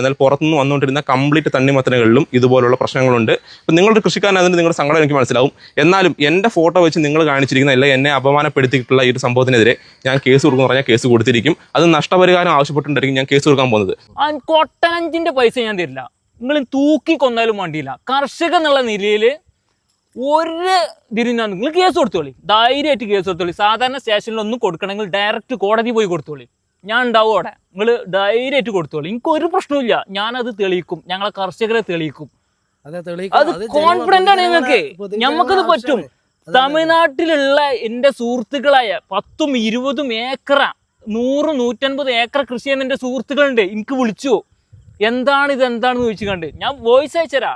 എന്നാൽ പുറത്തുനിന്ന് വന്നുകൊണ്ടിരുന്ന കംപ്ലീറ്റ് തണ്ണിമത്തനകളിലും ഇതുപോലുള്ള പ്രശ്നങ്ങളുണ്ട്. അപ്പം നിങ്ങളുടെ കൃഷിക്കാരനായതിന് നിങ്ങളുടെ സങ്കടം എനിക്ക് മനസ്സിലാവും. എന്നാലും എന്റെ ഫോട്ടോ വെച്ച് നിങ്ങൾ കാണിച്ചിരിക്കുന്ന അല്ലെങ്കിൽ എന്നെ അപമാനപ്പെടുത്തിയിട്ടുള്ള ഈ ഒരു സംഭവത്തിനെതിരെ ഞാൻ കേസ് കൊടുക്കുന്നു പറഞ്ഞാൽ കേസ് കൊടുത്തിരിക്കും. അത് നഷ്ടപരിഹാരം ആവശ്യപ്പെട്ടിട്ടുണ്ടായിരിക്കും ഞാൻ കേസ് കൊടുക്കാൻ പോകുന്നത്. കൊട്ടനഞ്ചിന്റെ പൈസ ഞാൻ തരില്ല. നിങ്ങൾ തൂക്കി കൊന്നാലും വേണ്ടിയില്ല. കർഷകൻ എന്നുള്ള നിലയിൽ ഒരു ഇതിന് നിങ്ങൾ കേസ് കൊടുത്തോളി. ധൈര്യമായിട്ട് കേസ് കൊടുത്തോളി. സാധാരണ സ്റ്റേഷനിലൊന്നും കൊടുക്കണമെങ്കിൽ ഡയറക്റ്റ് കോടതി പോയി കൊടുത്തോളി. ഞാൻ ഉണ്ടാവും അവിടെ. നിങ്ങൾ ധൈര്യമായിട്ട് കൊടുത്തോളൂ. എനിക്ക് ഒരു പ്രശ്നമില്ല ഞാനത് തെളിയിക്കും. ഞങ്ങളെ കർഷകരെ തെളിയിക്കും. അതെ കോൺഫിഡന്റ് കോൺഫിഡന്റ് ആണ് ഞങ്ങൾക്ക് ഞമ്മക്കത് പറ്റും? തമിഴ്നാട്ടിലുള്ള എന്റെ സുഹൃത്തുക്കളായ പത്തും ഇരുപതും ഏക്കറ നൂറ് നൂറ്റൻപത് ഏക്കർ കൃഷി ചെയ്യുന്ന എന്റെ സുഹൃത്തുക്കളുണ്ട്. എനിക്ക് വിളിച്ചു. എന്താണ് ഇത്? എന്താണെന്ന് ചോദിച്ചു കണ്ട്. ഞാൻ വോയിസ് അയച്ചരാ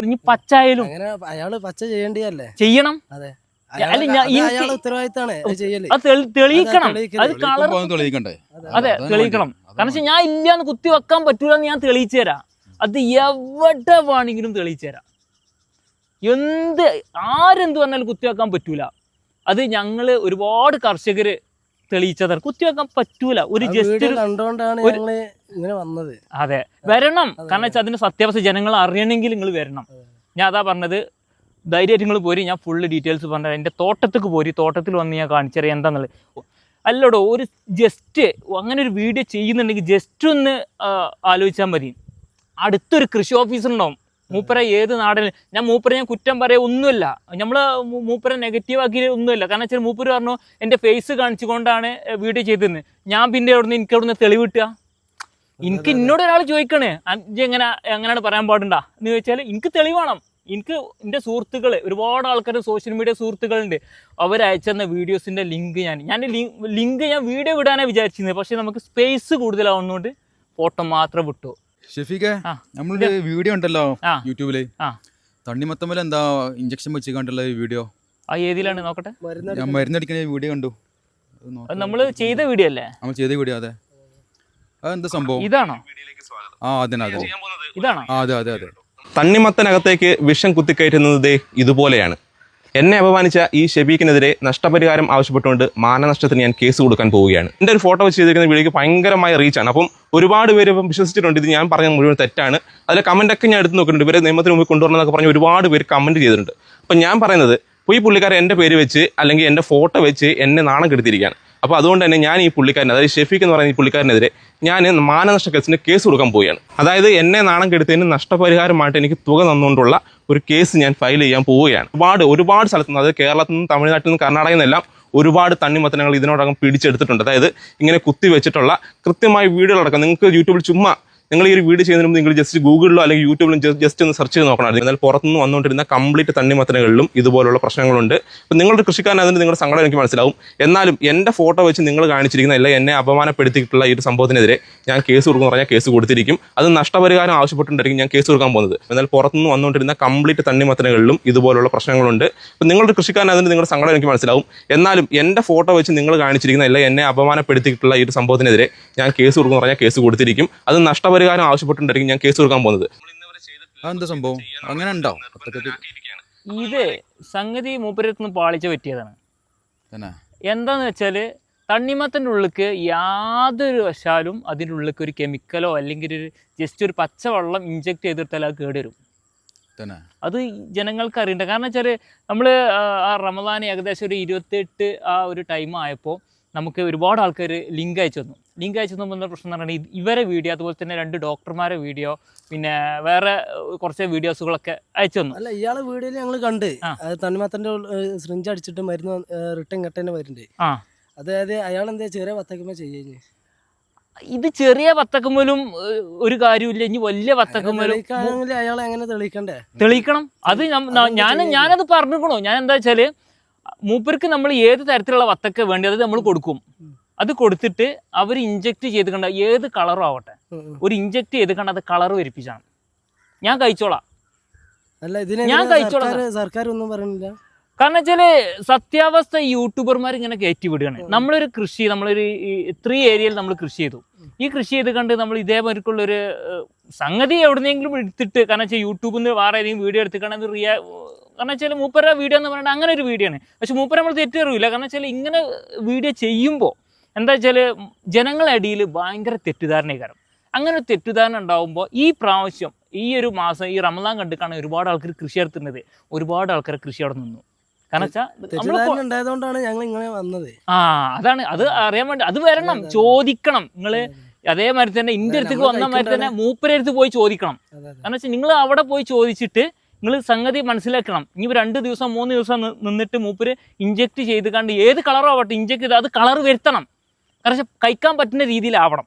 ഇനി പച്ചായാലും. അയാൾ പച്ച ചെയ്യേണ്ടിയല്ലേ ചെയ്യണം. അതെ. അല്ല, ഞാൻ- എനിക്ക് തെളിയിക്കണം. അതെ, കളർ തെളിയിക്കണ്ടേ? അതെ. തെളിയിക്കണം. കാരണം ഞാൻ ഞാൻ ഇല്ലാന്ന് കുത്തി വെക്കാൻ പറ്റൂലെന്ന് ഞാൻ തെളിയിച്ചു തരാം. അത് എവിടെ വേണമെങ്കിലും തെളിയിച്ചു തരാം. എന്ത് ആരെന്ത് പറഞ്ഞാലും കുത്തി വെക്കാൻ പറ്റൂല. അത് ഞങ്ങൾ ഒരുപാട് കർഷകര് തെളിയിച്ചതാണ്. കുത്തി വെക്കാൻ പറ്റൂല. ഒരു ജസ്റ്റ് ഇങ്ങനെ വന്നത്. അതെ. വരണം. കാരണം വെച്ചാൽ അതിന്റെ സത്യാവസ്ഥ ജനങ്ങൾ അറിയണമെങ്കിൽ നിങ്ങൾ വരണം. ഞാൻ അതാ പറഞ്ഞത്. ധൈര്യമായിട്ട് നിങ്ങൾ പോരി. ഞാൻ ഫുള്ള് ഡീറ്റെയിൽസ് പറഞ്ഞത് എന്റെ തോട്ടത്തേക്ക് പോരി. തോട്ടത്തിൽ വന്ന് ഞാൻ കാണിച്ചറിയാം എന്താണെന്നുള്ളത് അല്ലടോ ഒരു ജസ്റ്റ് അങ്ങനെ ഒരു വീഡിയോ ചെയ്യുന്നുണ്ടെങ്കിൽ ജസ്റ്റ് ഒന്ന് ആലോചിച്ചാൽ മതി. അടുത്തൊരു കൃഷി ഓഫീസർ ഉണ്ടാവും മൂപ്പര ഏത് നാടിന് ഞാൻ മൂപ്പരെ ഞാൻ കുറ്റം പറയാ ഒന്നുമില്ല. നമ്മൾ മൂപ്പരെ നെഗറ്റീവ് ആക്കി ഒന്നുമില്ല. കാരണം വെച്ചാൽ മൂപ്പര് പറഞ്ഞു എന്റെ ഫേസ് കാണിച്ചുകൊണ്ടാണ് വീഡിയോ ചെയ്തതെന്ന്. ഞാൻ പിന്നെ അവിടുന്ന് എനിക്ക് അവിടുന്ന് തെളിവ് കിട്ടുക? എനിക്ക് എന്നോട് ഒരാൾ ചോദിക്കണേ. എങ്ങനെ എങ്ങനെയാണ് പറയാൻ പാടുണ്ടാ? എന്ന് ചോദിച്ചാൽ എനിക്ക് തെളിവാണം എനിക്ക് എന്റെ സുഹൃത്തുക്കൾ ഒരുപാട് ആൾക്കാർ സോഷ്യൽ മീഡിയ സുഹൃത്തുക്കളുണ്ട്. അവരയച്ചെന്ന വീഡിയോസിന്റെ ലിങ്ക് ഞാൻ ഞാൻ ലിങ്ക് ഞാൻ വീഡിയോ വിടാനാണ് വിചാരിച്ചിരുന്നത് പക്ഷേ നമുക്ക് സ്പേസ് കൂടുതലാവുന്നതുകൊണ്ട് ഫോട്ടോ മാത്രം വിട്ടു. ഷെഫീഖെ നമ്മളുടെ നമ്മളൊരു വീഡിയോ ഉണ്ടല്ലോ ആ. യൂട്യൂബിൽ ആ. തണ്ണിമത്തമ്മൽ എന്താ ഇഞ്ചക്ഷൻ വെച്ച് കണ്ടുള്ള വീഡിയോ ആ ഏതിലാണ്? നോക്കട്ടെ. ഞാൻ മരുന്നടിക്കുന്ന വീഡിയോ കണ്ടു. നമ്മൾ ചെയ്ത വീഡിയോ അല്ലേ? നമ്മൾ ചെയ്ത വീഡിയോ അതെ. അതെന്താ സംഭവം? ഇതാണോ? ആ അതെ അതെ ഇതാണോ? അതെ അതെ അതെ. തണ്ണിമത്തനകത്തേക്ക് വിഷം കുത്തിക്കയറ്റുന്നത് ഇതുപോലെയാണ്. എന്നെ അപമാനിച്ച ഈ ഷെബീക്കിനെതിരെ നഷ്ടപരിഹാരം ആവശ്യപ്പെട്ടുകൊണ്ട് മാനനഷ്ടത്തിന് ഞാൻ കേസ് കൊടുക്കാൻ പോവുകയാണ്. എന്റെ ഒരു ഫോട്ടോ വെച്ച് ചെയ്തിരിക്കുന്ന വീഡിയോക്ക് ഭയങ്കരമായ റീച്ചാണ് അപ്പം ഒരുപാട് പേര് ഇപ്പം വിശ്വസിച്ചിട്ടുണ്ട് ഇത് ഞാൻ പറഞ്ഞ മുഴുവൻ തെറ്റാണ്. അതിലെ കമന്റൊക്കെ ഞാൻ എടുത്ത് നോക്കുന്നുണ്ട്. ഇവരെ നിയമത്തിന് മുമ്പ് കൊണ്ടുവരണമെന്നൊക്കെ പറഞ്ഞ് ഒരുപാട് പേര് കമന്റ് ചെയ്തിട്ടുണ്ട്. അപ്പം ഞാൻ പറയുന്നത് ഇപ്പോൾ ഈ പുള്ളിക്കാരൻ എന്റെ പേര് വെച്ച് അല്ലെങ്കിൽ എന്റെ ഫോട്ടോ വെച്ച് എന്നെ നാണം കെടുത്തിരിക്കുകയാണ് അപ്പോൾ അതുകൊണ്ട് തന്നെ ഞാൻ ഈ പുള്ളിക്കാരൻ അതായത് ഷെഫീഖ് എന്ന് പറയുന്ന ഈ പുള്ളിക്കാരനെതിരെ ഞാൻ മാനനഷ്ട കേസിന് കേസ് കൊടുക്കാൻ പോവുകയാണ്. അതായത് എന്നെ നാണം കെടുത്തതിന് നഷ്ടപരിഹാരമായിട്ട് എനിക്ക് തുക തന്നുകൊണ്ടുള്ള ഒരു കേസ് ഞാൻ ഫയൽ ചെയ്യാൻ പോവുകയാണ്. ഒരുപാട് ഒരുപാട് സ്ഥലത്തു നിന്ന് അതായത് കേരളത്തിൽ നിന്നും തമിഴ്നാട്ടിൽ നിന്നും കർണാടകയിൽ നിന്നെല്ലാം ഒരുപാട് തണ്ണിമത്തനങ്ങൾ ഇതിനോടകം പിടിച്ചെടുത്തിട്ടുണ്ട്. അതായത് ഇങ്ങനെ കുത്തി വെച്ചിട്ടുള്ള കൃത്യമായ വീഡിയോകളടക്കം നിങ്ങൾക്ക് യൂട്യൂബിൽ ചുമ്മാ നിങ്ങൾ ഈ ഒരു വീഡിയോ ചെയ്യുന്നതിന് മുമ്പ് നിങ്ങൾ ജസ്റ്റ് ഗൂഗിളിലോ അല്ലെങ്കിൽ യൂട്യൂബിലും ജസ്റ്റ് ഒന്ന് സെർച്ച് ചെയ്ത് നോക്കണം. എന്നാൽ പുറത്തുനിന്ന് വന്നുകൊണ്ടിരുന്ന കംപ്ലീറ്റ് തണ്ണിമത്തനകളിലും ഇതുപോലുള്ള പ്രശ്നങ്ങളുണ്ട്. അപ്പം നിങ്ങളുടെ കൃഷിക്കാരനായതിന് നിങ്ങളുടെ സങ്കടം എനിക്ക് മനസ്സിലാവും. എന്നാലും എന്റെ ഫോട്ടോ വെച്ച് നിങ്ങൾ കാണിച്ചിരിക്കുന്ന അല്ല എന്നെ അപമാനപ്പെടുത്തിയിട്ടുള്ള ഈ ഒരു സംഭവത്തിനെതിരെ ഞാൻ കേസ് കൊടുക്കുന്നു പറഞ്ഞാൽ കേസ് കൊടുത്തിരിക്കും. അത് നഷ്ടപരിഹാരം ആവശ്യപ്പെട്ടുണ്ടായിരിക്കും ഞാൻ കേസ് കൊടുക്കാൻ പോകുന്നത്. എന്നാൽ പുറത്തുനിന്ന് വന്നുകൊണ്ടിരുന്ന കംപ്ലീറ്റ് തണ്ണിമത്തനകളിലും ഇതുപോലുള്ള പ്രശ്നങ്ങളുണ്ട്. അപ്പം നിങ്ങളുടെ കൃഷിക്കാരനായതിന് നിങ്ങളുടെ സങ്കടം എനിക്ക് മനസ്സിലാവും. എന്നാലും എന്റെ ഫോട്ടോ വെച്ച് നിങ്ങൾ കാണിച്ചിരിക്കുന്ന അല്ല എന്നെ അപമാനപ്പെടുത്തിയിട്ടുള്ള ഈ ഒരു സംഭവത്തിനെതിരെ ഞാൻ കേസ് കൊടുക്കുന്നു പറഞ്ഞാൽ കേസ് കൊടുത്തിരിക്കും. അത് നഷ്ടപരിഹാരം ആവശ്യപ്പെട്ടുണ്ടായിരിക്കും ഞാൻ കേസ് കൊടുക്കാൻ പോകുന്നത്. അതെന്താ സംഭവം? അങ്ങനെ ഉണ്ടോ? ഇത് സംഗതി മൂപ്പരത്തുനിന്ന് പാളിച്ച പറ്റിയതാണ്. തന്നെ. എന്താന്ന് വെച്ചാൽ തണ്ണിമത്തന്റെ ഉള്ളിക്ക് യാതൊരു വശാലും അതിന്റെ ഉള്ളിക്ക് ഒരു കെമിക്കലോ അല്ലെങ്കിൽ ഒരു ജസ്റ്റ് ഒരു പച്ചവെള്ളം ഇഞ്ചെക്ട് ചെയ്തിട്ടാൽ അത് കേടുവരും. തന്നെ. അത് ജനങ്ങൾക്ക് അറിയണ്ട. കാരണം വെച്ചാൽ നമ്മൾ ആ റമദാൻ ഏകദേശം ഒരു ഇരുപത്തെട്ട് ആ ഒരു ടൈം ആയപ്പോൾ നമുക്ക് ഒരുപാട് ആൾക്കാർ ലിങ്ക് അയച്ചു തന്നു. ലിങ്ക് അയച്ചു തന്നു പ്രശ്നം എന്ന് പറഞ്ഞാൽ ഇവരെ വീഡിയോ അതുപോലെ തന്നെ രണ്ട് ഡോക്ടർമാരെ വീഡിയോ പിന്നെ വേറെ കുറച്ച് വീഡിയോസുകളൊക്കെ അയച്ചു തന്നു. അല്ല ഇയാളെ വീഡിയോയിൽ ഞങ്ങൾ കണ്ട്. തന്മാത്രന്റെ സിറിഞ്ച് അടിച്ചിട്ട് മരുന്ന് റിട്ടേൺ കട്ടന്നെ വരുന്നുണ്ട് ആ. അതായത് അയാൾ എന്താ ചെറിയ വത്തക്കുമ്പോൾ ചെയ്യുന്നത് ഇത് ചെറിയ വത്തക്കമ്മലും ഒരു കാര്യമില്ല ഇനി വലിയ വത്തക്കമ്മലും തെളിയിക്കാണെങ്കിൽ അയാൾ എങ്ങനെ തെളിയിക്കണ്ടേ? തെളിയിക്കണം. അത് ഞാൻ? ഞാനത് പറഞ്ഞിരിക്കണോ. ഞാൻ എന്താ വെച്ചാൽ മൂപ്പർക്ക് നമ്മൾ ഏത് തരത്തിലുള്ള വത്തക്ക വേണ്ടി അത് നമ്മൾ കൊടുക്കും. അത് കൊടുത്തിട്ട് അവർ ഇഞ്ചക്ട് ചെയ്ത് കണ്ട ഏത് കളറും ആവട്ടെ. ഒരു ഇഞ്ചക്ട് ചെയ്ത് കണ്ട അത് കളർ വരിപ്പിച്ചാണ്. ഞാൻ കഴിച്ചോളാം. അല്ല ഇതിനെ ഞാൻ കഴിച്ചോളാം. സർക്കാർ ഒന്നും പറയുന്നില്ല? കാരണം വെച്ചാൽ സത്യാവസ്ഥ യൂട്യൂബർമാർ ഇങ്ങനെ കയറ്റി വിടുകയാണ്. നമ്മളൊരു കൃഷി നമ്മളൊരു ത്രീ ഏരിയയിൽ നമ്മൾ കൃഷി ചെയ്തു. ഈ കൃഷി ചെയ്ത് കണ്ട് നമ്മൾ ഇതേമാതിരിക്കുള്ളൊരു ഒരു സംഗതി എവിടെന്നെങ്കിലും എടുത്തിട്ട് കാരണം വെച്ചാൽ യൂട്യൂബിൽ നിന്ന് വേറെ ഏതെങ്കിലും വീഡിയോ എടുത്തിട്ടാണ് അത് റിയാ കാരണം വെച്ചാൽ മൂപ്പര വീഡിയോ എന്ന് പറഞ്ഞാൽ അങ്ങനെ ഒരു വീഡിയോ ആണ്. പക്ഷെ മൂപ്പര നമ്മൾ തെറ്ററിയില്ല കാരണം വെച്ചാൽ ഇങ്ങനെ വീഡിയോ ചെയ്യുമ്പോൾ എന്താ വെച്ചാൽ ജനങ്ങളുടെ അടിയിൽ ഭയങ്കര തെറ്റിദ്ധാരണ കാരണം അങ്ങനെ ഒരു തെറ്റിദ്ധാരണ ഉണ്ടാകുമ്പോൾ ഈ പ്രാവശ്യം ഈ ഒരു മാസം ഈ റമദാൻ കണ്ടിട്ടാണ് ഒരുപാട് ആൾക്കാർ കൃഷി നടത്തുന്നത്. ഒരുപാട് ആൾക്കാർ കൃഷി അവിടെ നിന്നു. ഉണ്ടായതുകൊണ്ടാണ് ഞങ്ങൾ ഇങ്ങനെ വന്നത്. ആ അതാണ്. അത് അറിയാൻ വേണ്ടി അത് വരണം. ചോദിക്കണം. നിങ്ങൾ അതേമാതിരി തന്നെ ഇന്റെ അടുത്തേക്ക് വന്ന മാതിരി തന്നെ മൂപ്പരടുത്ത് പോയി ചോദിക്കണം. കാരണം വെച്ചാൽ നിങ്ങൾ അവിടെ പോയി ചോദിച്ചിട്ട് നിങ്ങൾ സംഗതി മനസ്സിലാക്കണം. ഇനി രണ്ട് ദിവസം മൂന്ന് ദിവസം നിന്നിട്ട് മൂപ്പര് ഇഞ്ചെക്ട് ചെയ്ത് കണ്ട് ഏത് കളറോ ആവട്ടെ ഇഞ്ചെക്ട് ചെയ്ത് അത് കളർ വരുത്തണം. കാരണം കഴിക്കാൻ പറ്റുന്ന രീതിയിലാവണം.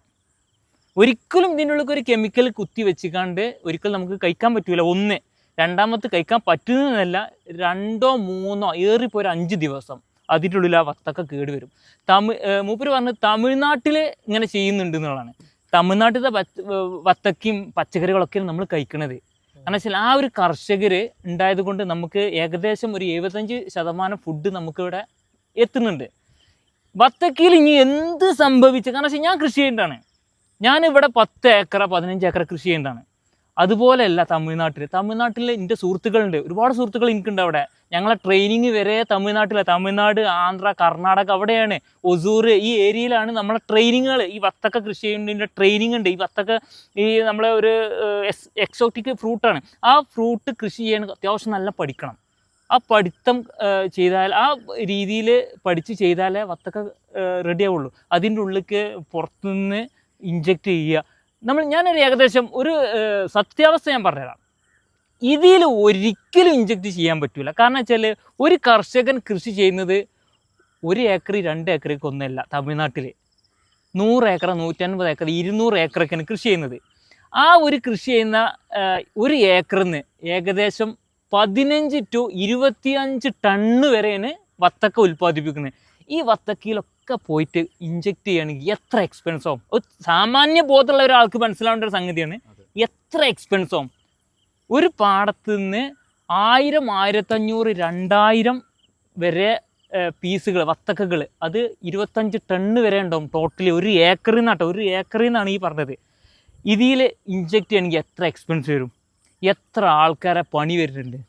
ഒരിക്കലും ഇതിനുള്ളിൽ ഒരു കെമിക്കൽ കുത്തി വെച്ചിക്കാണ്ട് ഒരിക്കലും നമുക്ക് കഴിക്കാൻ പറ്റൂല. ഒന്ന്. രണ്ടാമത്തെ കഴിക്കാൻ പറ്റുന്നതല്ല രണ്ടോ മൂന്നോ ഏറിപ്പോ ഒരു അഞ്ച് ദിവസം അതിന്റെ ഉള്ളിൽ ആ വത്തക്ക കേട് വരും തമിഴ് മൂപ്പര് പറഞ്ഞ് തമിഴ്നാട്ടിൽ ഇങ്ങനെ ചെയ്യുന്നുണ്ട് എന്നുള്ളതാണ്. തമിഴ്നാട്ടിലത്തെ പച്ച വത്തക്കയും പച്ചക്കറികളൊക്കെയാണ് നമ്മൾ കഴിക്കണത്. കാരണം വെച്ചാൽ ആ ഒരു കർഷകർ ഉണ്ടായത് കൊണ്ട് നമുക്ക് ഏകദേശം ഒരു എഴുപത്തഞ്ച് ശതമാനം ഫുഡ് നമുക്കിവിടെ എത്തുന്നുണ്ട്. വത്തക്കയിൽ ഇനി എന്ത് സംഭവിച്ചു കാരണം വെച്ചാൽ ഞാൻ കൃഷി ചെയ്യേണ്ടതാണ്. ഞാനിവിടെ പത്ത് ഏക്കറ പതിനഞ്ച് ഏക്കറ കൃഷി ചെയ്യുന്നതാണ് അതുപോലെയല്ല തമിഴ്നാട്ടിൽ തമിഴ്നാട്ടിൽ എന്റെ സുഹൃത്തുക്കളുണ്ട്. ഒരുപാട് സുഹൃത്തുക്കൾ എനിക്കുണ്ട് അവിടെ. ഞങ്ങളെ ട്രെയിനിങ് വരെ തമിഴ്നാട്ടിലെ. തമിഴ്നാട് ആന്ധ്ര കർണാടക അവിടെയാണ്. ഒസൂർ ഈ ഏരിയയിലാണ് നമ്മളെ ട്രെയിനിങ്ങുകൾ ഈ വത്തക്ക കൃഷി ചെയ്യുന്നതിന്റെ ട്രെയിനിങ് ഉണ്ട്. ഈ വത്തക്ക ഈ നമ്മളെ ഒരു എക്സോട്ടിക് ഫ്രൂട്ടാണ് ആ ഫ്രൂട്ട് കൃഷി ചെയ്യാൻ അത്യാവശ്യം നല്ല പഠിക്കണം. ആ പഠിത്തം ചെയ്താൽ ആ രീതിയിൽ പഠിച്ച് ചെയ്താലേ വത്തക്ക റെഡിയാവുള്ളൂ അതിന്റെ ഉള്ളിലേക്ക് പുറത്തുനിന്ന് ഇഞ്ചക്റ്റ് ചെയ്യുക. നമ്മൾ ഞാനൊരു ഏകദേശം ഒരു സത്യാവസ്ഥ ഞാൻ പറഞ്ഞുതരാം. ഇതിൽ ഒരിക്കലും ഇഞ്ചെക്റ്റ് ചെയ്യാൻ പറ്റില്ല കാരണം വെച്ചാൽ ഒരു കർഷകൻ കൃഷി ചെയ്യുന്നത് ഒരു ഏക്കർ രണ്ട് ഏക്കറിക്ക് ഒന്നല്ല തമിഴ്നാട്ടിൽ നൂറ് ഏക്കർ നൂറ്റൻപത് ഏക്കർ ഇരുന്നൂറ് ഏക്കറൊക്കെയാണ് കൃഷി ചെയ്യുന്നത്. ആ ഒരു കൃഷി ചെയ്യുന്ന ഒരു ഏക്കറിന് ഏകദേശം പതിനഞ്ച് ടു ഇരുപത്തിയഞ്ച് ടണ്ണ് വരെയാണ് വത്തക്ക ഉൽപ്പാദിപ്പിക്കുന്നത്. ഈ വത്തക്കിയിലൊക്കെ പോയിട്ട് ഇഞ്ചെക്ട് ചെയ്യുകയാണെങ്കിൽ എത്ര എക്സ്പെൻസ് ആവും? ഒരു സാമാന്യ ബോധമുള്ള ഒരാൾക്ക് മനസ്സിലാവേണ്ട ഒരു സംഗതിയാണ്. എത്ര എക്സ്പെൻസ് ആവും? ഒരു പാടത്ത് നിന്ന് ആയിരം ആയിരത്തഞ്ഞൂറ് രണ്ടായിരം വരെ പീസുകൾ വത്തക്കകൾ അത് ഇരുപത്തഞ്ച് ടണ്ണ് വരെ ഉണ്ടാവും ടോട്ടലി ഒരു ഏക്കറിൽ നിന്നാട്ടോ. ഒരു ഏക്കറിൽ നിന്നാണ് ഈ പറഞ്ഞത്. ഇതിൽ ഇഞ്ചെക്ട് ചെയ്യണമെങ്കിൽ എത്ര എക്സ്പെൻസ് വരും? എത്ര ആൾക്കാരെ പണി വരുന്നുണ്ട്?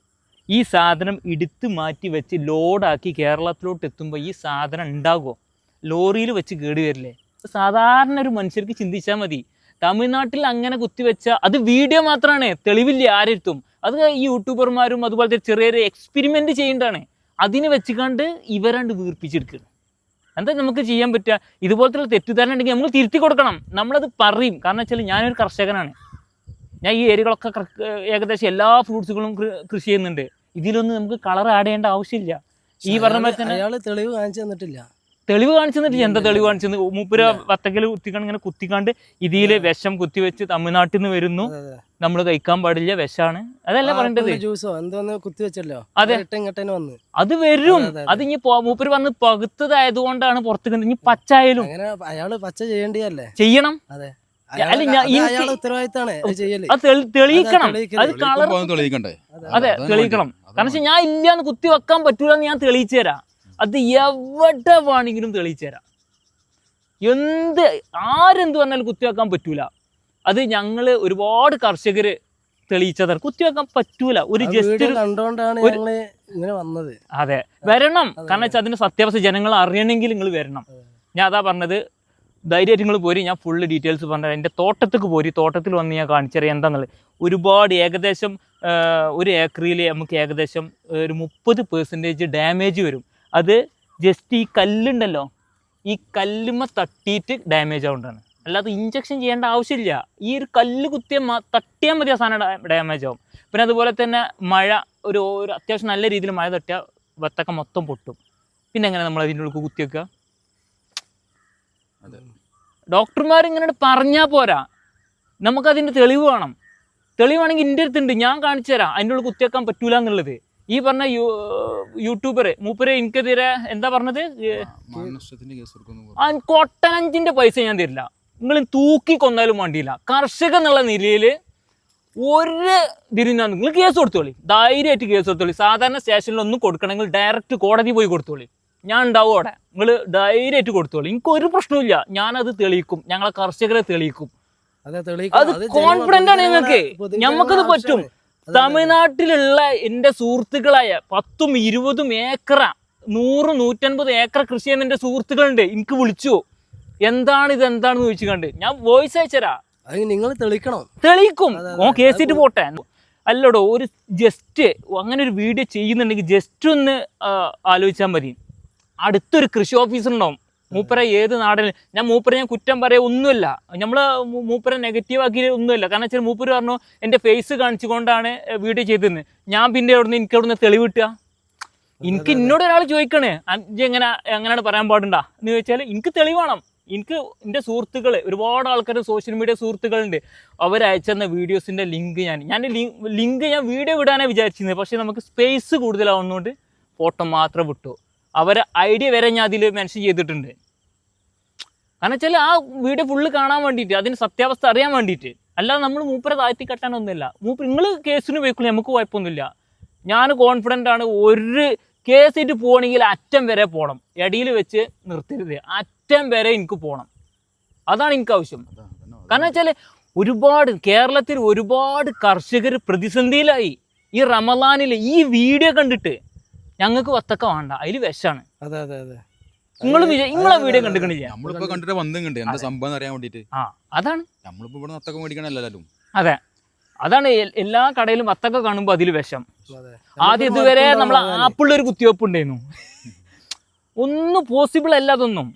ഈ സാധനം എടുത്ത് മാറ്റി വെച്ച് ലോഡാക്കി കേരളത്തിലോട്ട് എത്തുമ്പോൾ ഈ സാധനം ഉണ്ടാകുമോ ലോറിയിൽ വെച്ച് കേട് വരില്ലേ? സാധാരണ ഒരു മനുഷ്യർക്ക് ചിന്തിച്ചാൽ മതി. തമിഴ്നാട്ടിൽ അങ്ങനെ കുത്തിവെച്ച അത് വീഡിയോ മാത്രമാണ് തെളിവില്ല ആരെത്തും അത് ഈ യൂട്യൂബർമാരും അതുപോലത്തെ ചെറിയ ചെറിയ എക്സ്പെരിമെന്റ് ചെയ്യേണ്ടതാണ് അതിന് വെച്ചുകൊണ്ട് ഇവരാണ്ട് വീർപ്പിച്ചെടുക്കുക എന്താ നമുക്ക് ചെയ്യാൻ പറ്റുക ഇതുപോലത്തെ തെറ്റിദ്ധാരണ ഉണ്ടെങ്കിൽ നമ്മൾ തിരുത്തി കൊടുക്കണം. നമ്മളത് പറയും. കാരണം വെച്ചാൽ ഞാനൊരു കർഷകനാണ്. ഞാൻ ഈ ഏരിയകളൊക്കെ ഏകദേശം എല്ലാ ഫ്രൂട്ട്സുകളും കൃഷി ചെയ്യുന്നുണ്ട്. ഇതിലൊന്നും നമുക്ക് കളർ ആഡ് ചെയ്യേണ്ട ആവശ്യമില്ല. ഈ പറഞ്ഞ പോലെ തന്നെ അയാൾ തെളിവ് കാണിച്ചു തന്നിട്ടില്ല. തെളിവ് കാണിച്ചു തന്നിട്ട് എന്താ തെളിവ് കാണിച്ചത് മൂപ്പര വത്തക്കൽ കുത്തിക്കാണ്ട് ഇങ്ങനെ കുത്തിക്കാണ്ട് ഇതിൽ വിഷം കുത്തിവെച്ച് തമിഴ്നാട്ടിൽ നിന്ന് വരുന്നു. നമ്മൾ കഴിക്കാൻ പാടില്ല വിഷാണ്. അതല്ല പറയേണ്ടത്. ജ്യൂസോ എന്തോന്ന് കുത്തി വെച്ചല്ലോ അതെ. വന്ന്. അത് വരും. അതെ, ഇനി മൂപ്പര് മൂപ്പര് പറഞ്ഞ് പകുത്തതായതുകൊണ്ടാണ് പുറത്തേക്ക് ഇനി പച്ചായാലും അയാൾ പച്ച ചെയ്യേണ്ടിയല്ലേ ചെയ്യണം. അതെ. തെളിയിക്കണം. അത് കളർ അത് തെളിയിക്കണം. കാരണം ഞാൻ ഇല്ലാന്ന് കുത്തി വെക്കാൻ പറ്റൂലാന്ന് ഞാൻ തെളിയിച്ചു തരാം. അത് എവിടെ വേണമെങ്കിലും തെളിയിച്ചു തരാം. എന്ത് ആരെന്ത് പറഞ്ഞാലും കുത്തി വെക്കാൻ പറ്റൂല. അത് ഞങ്ങൾ ഒരുപാട് കർഷകര് തെളിയിച്ചതാണ് കുത്തി വെക്കാൻ പറ്റൂല. ഒരു ജസ്റ്റ് വീഡിയോ കണ്ടോണ്ടാണ് ഇങ്ങനെ വന്നത്. അതെ. വരണം. കാരണം വെച്ചാൽ അതിന്റെ സത്യാവസ്ഥ ജനങ്ങൾ അറിയണമെങ്കിൽ നിങ്ങൾ വരണം. ഞാൻ അതാ പറഞ്ഞത്. ധൈര്യമായിട്ട് പോരി. ഞാൻ ഫുള്ള് ഡീറ്റെയിൽസ് പറഞ്ഞത് എന്റെ തോട്ടത്തേക്ക് പോരി. തോട്ടത്തിൽ വന്ന് ഞാൻ കാണിച്ചറിയാം എന്താണെന്നുള്ളത് ഒരുപാട് ഏകദേശം ഒരു ഏക്കറിൽ നമുക്ക് ഏകദേശം ഒരു മുപ്പത് പെർസെന്റേജ് ഡാമേജ് വരും. അത് ജസ്റ്റ് ഈ കല്ലുണ്ടല്ലോ. ഈ കല്ലുമ്മ തട്ടിയിട്ട് ഡാമേജ് ആവുന്നതാണ്. അല്ലാതെ ഇഞ്ചക്ഷൻ ചെയ്യേണ്ട ആവശ്യമില്ല. ഈ ഒരു കല്ല് കുത്തിയ തട്ടിയാൽ മതി ആ സാധനം ഡാമേജ് ആവും. പിന്നെ അതുപോലെ തന്നെ മഴ ഒരു ഒരു അത്യാവശ്യം നല്ല രീതിയിൽ മഴ തട്ടിയാൽ വത്തക്ക മൊത്തം പൊട്ടും. പിന്നെ എങ്ങനെ നമ്മൾ അതിന്റെ ഉള്ളിൽ കുത്തി വെക്കുക. ഡോക്ടർമാർ ഇങ്ങനെ പറഞ്ഞാൽ പോരാ. നമുക്കതിന്റെ തെളിവ് വേണം. തെളിവാണെങ്കിൽ എന്റെ അടുത്തുണ്ട് ഞാൻ കാണിച്ചു തരാം. അതിന്റെ ഉള്ളിൽ കുത്തിവെക്കാൻ പറ്റൂല എന്നുള്ളത് ഈ പറഞ്ഞ യൂ യൂട്യൂബർ മൂപ്പര് എനിക്കെതിരെ എന്താ പറഞ്ഞത്. കൊട്ടനഞ്ചിന്റെ പൈസ ഞാൻ തരില്ല. നിങ്ങൾ തൂക്കി കൊന്നാലും വേണ്ടിയില്ല. കർഷകൻ എന്നുള്ള നിലയിൽ ഒരു ഇതിന് നിങ്ങൾ കേസ് കൊടുത്തോളി. ധൈര്യമായിട്ട് കേസ് കൊടുത്തോളി. സാധാരണ സ്റ്റേഷനിലൊന്നും കൊടുക്കണമെങ്കിൽ ഡയറക്റ്റ് കോടതി പോയി കൊടുത്തോളി. ഞാൻ ഉണ്ടാവും അവിടെ നിങ്ങൾ ധൈര്യമായിട്ട് കൊടുത്തോളൂ. എനിക്ക് ഒരു പ്രശ്നമില്ല ഞാനത് തെളിയിക്കും. ഞങ്ങളെ കർഷകരെ തെളിയിക്കും. അതെ കോൺഫിഡന്റ് കോൺഫിഡന്റ് ആണ് ഞങ്ങൾക്ക് ഞമ്മക്കത് പറ്റും. തമിഴ്നാട്ടിലുള്ള എന്റെ സുഹൃത്തുക്കളായ പത്തും ഇരുപതും ഏക്കറ നൂറ് നൂറ്റൻപത് ഏക്കർ കൃഷി ചെയ്യുന്ന എന്റെ സുഹൃത്തുക്കളുണ്ട്. എനിക്ക് വിളിച്ചു. എന്താണ് ഇത്? എന്താണെന്ന് ചോദിച്ചു കണ്ട്. ഞാൻ വോയിസ് അയച്ചരാ നിങ്ങൾ തെളിയിക്കണം. തെളിയിക്കും. ഓ കെ കേസിട്ട് പോട്ടെ. അല്ലടോ ഒരു ജസ്റ്റ് അങ്ങനെ ഒരു വീഡിയോ ചെയ്യുന്നുണ്ടെങ്കിൽ ജസ്റ്റ് ഒന്ന് ആലോചിച്ചാൽ മതി. അടുത്തൊരു കൃഷി ഓഫീസർ ഉണ്ടാവും മൂപ്പര ഏത് നാടിന് ഞാൻ മൂപ്പര ഞാൻ കുറ്റം പറയാ ഒന്നുമില്ല. നമ്മൾ മൂപ്പര നെഗറ്റീവ് ആക്കി ഒന്നുമില്ല. കാരണം വെച്ചാൽ മൂപ്പര് പറഞ്ഞു എന്റെ ഫേസ് കാണിച്ചുകൊണ്ടാണ് വീഡിയോ ചെയ്തതെന്ന്. ഞാൻ പിന്നെ അവിടുന്ന് എനിക്ക് അവിടുന്ന് തെളിവ് കിട്ടുക? എനിക്ക് എന്നോട് ഒരാൾ ചോദിക്കണേ അഞ്ച് എങ്ങനെ എങ്ങനെയാണ് പറയാൻ പാടുണ്ടാ? എന്ന് ചോദിച്ചാൽ എനിക്ക് തെളിവാണം വേണം. എനിക്ക് എന്റെ സുഹൃത്തുക്കൾ ഒരുപാട് ആൾക്കാർ സോഷ്യൽ മീഡിയ സുഹൃത്തുക്കളുണ്ട്. അവർ അയച്ചെന്ന വീഡിയോസിന്റെ ലിങ്ക് ഞാൻ ഞാൻ ലിങ്ക് ഞാൻ വീഡിയോ വിടാനാണ് വിചാരിച്ചിരുന്നത്. പക്ഷേ നമുക്ക് സ്പേസ് കൂടുതലാവുന്നതുകൊണ്ട് ഫോട്ടോ മാത്രം വിട്ടു. അവരെ ഐഡിയ വരെ ഞാൻ അതിൽ മെൻഷൻ ചെയ്തിട്ടുണ്ട്. കാരണം വെച്ചാൽ ആ വീഡിയോ ഫുള്ള് കാണാൻ വേണ്ടിയിട്ട് അതിന് സത്യാവസ്ഥ അറിയാൻ വേണ്ടിയിട്ട്. അല്ലാതെ നമ്മൾ മൂപ്പരെ താഴ്ത്തി കെട്ടാനൊന്നുമില്ല മൂപ്പർ നിങ്ങൾ കേസിന് പോയിക്കുള്ളൂ നമുക്ക് കുഴപ്പമൊന്നുമില്ല. ഞാൻ കോൺഫിഡന്റ് ആണ് ഒരു കേസിട്ട് പോകണമെങ്കിൽ അറ്റം വരെ പോകണം ഇടയിൽ വെച്ച് നിർത്തരുത്. അറ്റം വരെ എനിക്ക് പോകണം അതാണ് എനിക്ക് ആവശ്യം. കാരണം വെച്ചാൽ ഒരുപാട് കേരളത്തിൽ ഒരുപാട് കർഷകർ പ്രതിസന്ധിയിലായി. ഈ റമദാനിൽ ഈ വീഡിയോ കണ്ടിട്ട് ഞങ്ങൾക്ക് വത്തക്ക വേണ്ട. അതിൽ വിഷമാണ്. അതെ അതെ അതെ. നിങ്ങൾ നിങ്ങളെ വീഡിയോ നമ്മളിപ്പോ കണ്ടിട്ട് എന്താ. സംഭവം അറിയാൻ വേണ്ടിട്ട്? ആ അതാണ്. നമ്മളിപ്പോ ഇവിടെ നത്തൊക്കെ മേടിക്കണല്ലോ അതെ. അതാണ് എല്ലാ കടയിലും വത്തക്ക കാണുമ്പോൾ അതിൽ വിഷം. അതെ. ആദ്യം ഇതുവരെ നമ്മൾ ആപ്പിളിൽ ഒരു കുത്തിവെപ്പ് ഉണ്ടായിരുന്നു ഒന്നും പോസിബിൾ അല്ല അതൊന്നും.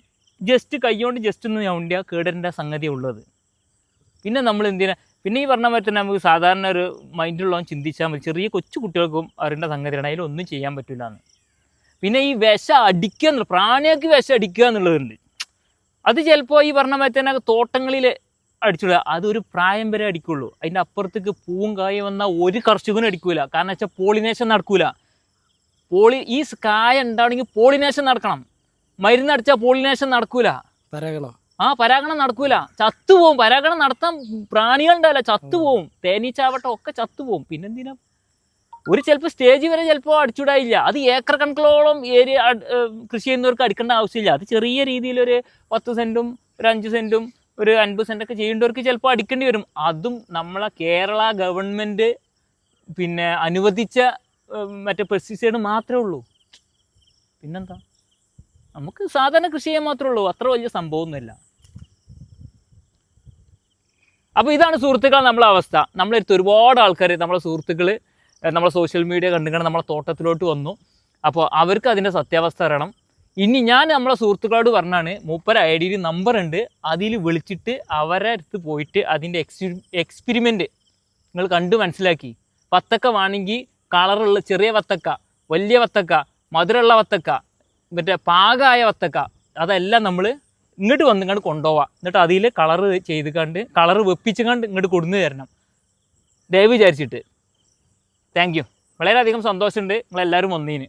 ജസ്റ്റ് കൈകൊണ്ട് ജസ്റ്റ് ഒന്ന് ഉണ്ടാ കേടേണ്ട സംഗതി ഉള്ളത്. പിന്നെ നമ്മൾ എന്തിനാ പിന്നെ ഈ പറഞ്ഞ പറ്റുന്ന നമുക്ക് സാധാരണ ഒരു മൈൻഡുള്ളവൻ ചിന്തിച്ചാൽ മതി. ചെറിയ കൊച്ചു കുട്ടികൾക്കും അറിയേണ്ട സംഗതിയാണ്. അതിലൊന്നും ചെയ്യാൻ പറ്റില്ല എന്ന്. പിന്നെ ഈ വിശ അടിക്കുക എന്നുള്ള പ്രാണിയൊക്കെ വിശ അടിക്കുക എന്നുള്ളതുണ്ട്. അത് ചിലപ്പോൾ ഈ പറഞ്ഞ മാതിരി തന്നെ തോട്ടങ്ങളിൽ അടിച്ചുള്ള അതൊരു പ്രായം വരെ അടിക്കുള്ളൂ. അതിന്റെ അപ്പുറത്തേക്ക് പൂവും കായ വന്നാൽ ഒരു കർഷകനും അടിക്കൂല. കാരണം വെച്ചാൽ പോളിനേഷൻ നടക്കൂല. പോളി ഈ കായ ഉണ്ടാവണമെങ്കിൽ പോളിനേഷൻ നടക്കണം. മരുന്നടിച്ചാൽ പോളിനേഷൻ നടക്കൂല. പരകണം ആ പരാഗണം നടക്കൂല. ചത്തുപോകും പരാഗണം നടത്താൻ പ്രാണികളുണ്ടല്ല. ചത്തുപോകും തേനീച്ചാവട്ടം ഒക്കെ ചത്തുപോകും പിന്നെന്തിനാ? ഒരു ചിലപ്പോൾ സ്റ്റേജ് വരെ ചിലപ്പോൾ അടിച്ചുവിടായില്ല അത് ഏക്കർ കണക്കിലോളം ഏരിയ കൃഷി ചെയ്യുന്നവർക്ക് അടിക്കേണ്ട ആവശ്യമില്ല. അത് ചെറിയ രീതിയിൽ ഒരു പത്ത് സെന്റും ഒരു അഞ്ച് സെന്റും ഒരു അൻപത് സെന്റൊക്കെ ചെയ്യേണ്ടവർക്ക് ചിലപ്പോൾ അടിക്കേണ്ടി വരും. അതും നമ്മളെ കേരള ഗവൺമെന്റ് പിന്നെ അനുവദിച്ച മറ്റേ പെസ്റ്റിസൈഡ് മാത്രമേ ഉള്ളൂ. പിന്നെന്താ? നമുക്ക് സാധാരണ കൃഷി ചെയ്യാൻ മാത്രമേ ഉള്ളൂ. അത്ര വലിയ സംഭവമൊന്നുമില്ല. അപ്പോൾ ഇതാണ് സുഹൃത്തുക്കൾ നമ്മളെ അവസ്ഥ. നമ്മളെടുത്ത് ഒരുപാട് ആൾക്കാർ നമ്മളെ സുഹൃത്തുക്കൾ നമ്മളെ സോഷ്യൽ മീഡിയ കണ്ടുകൊണ്ട് നമ്മളെ തോട്ടത്തിലോട്ട് വന്നു. അപ്പോൾ അവർക്ക് അതിന്റെ സത്യാവസ്ഥ അറിയണം. ഇനി ഞാൻ നമ്മളെ സുഹൃത്തുക്കളോട് പറഞ്ഞാണ് മൂപ്പര ഐ ഡിയിൽ നമ്പർ ഉണ്ട്. അതിൽ വിളിച്ചിട്ട് അവരെ അടുത്ത് പോയിട്ട് അതിന്റെ എക്സ്പി എക്സ്പെരിമെന്റ് നിങ്ങൾ കണ്ട് മനസ്സിലാക്കി. വത്തക്ക വേണമെങ്കിൽ കളറുള്ള ചെറിയ വത്തക്ക വലിയ വത്തക്ക മധുരമുള്ള വത്തക്ക മറ്റേ പാകമായ വത്തക്ക അതെല്ലാം നമ്മൾ ഇങ്ങോട്ട് വന്ന് ഇങ്ങോട്ട് കൊണ്ടുപോവാം. എന്നിട്ട് അതിൽ കളറ് ചെയ്ത് കണ്ട് കളറ് വെപ്പിച്ച് കണ്ട് ഇങ്ങോട്ട് കൊടുന്നു തരണം. ദയവ് വിചാരിച്ചിട്ട്. താങ്ക് യു വളരെയധികം സന്തോഷമുണ്ട്. നിങ്ങളെല്ലാവരും വന്നതിന്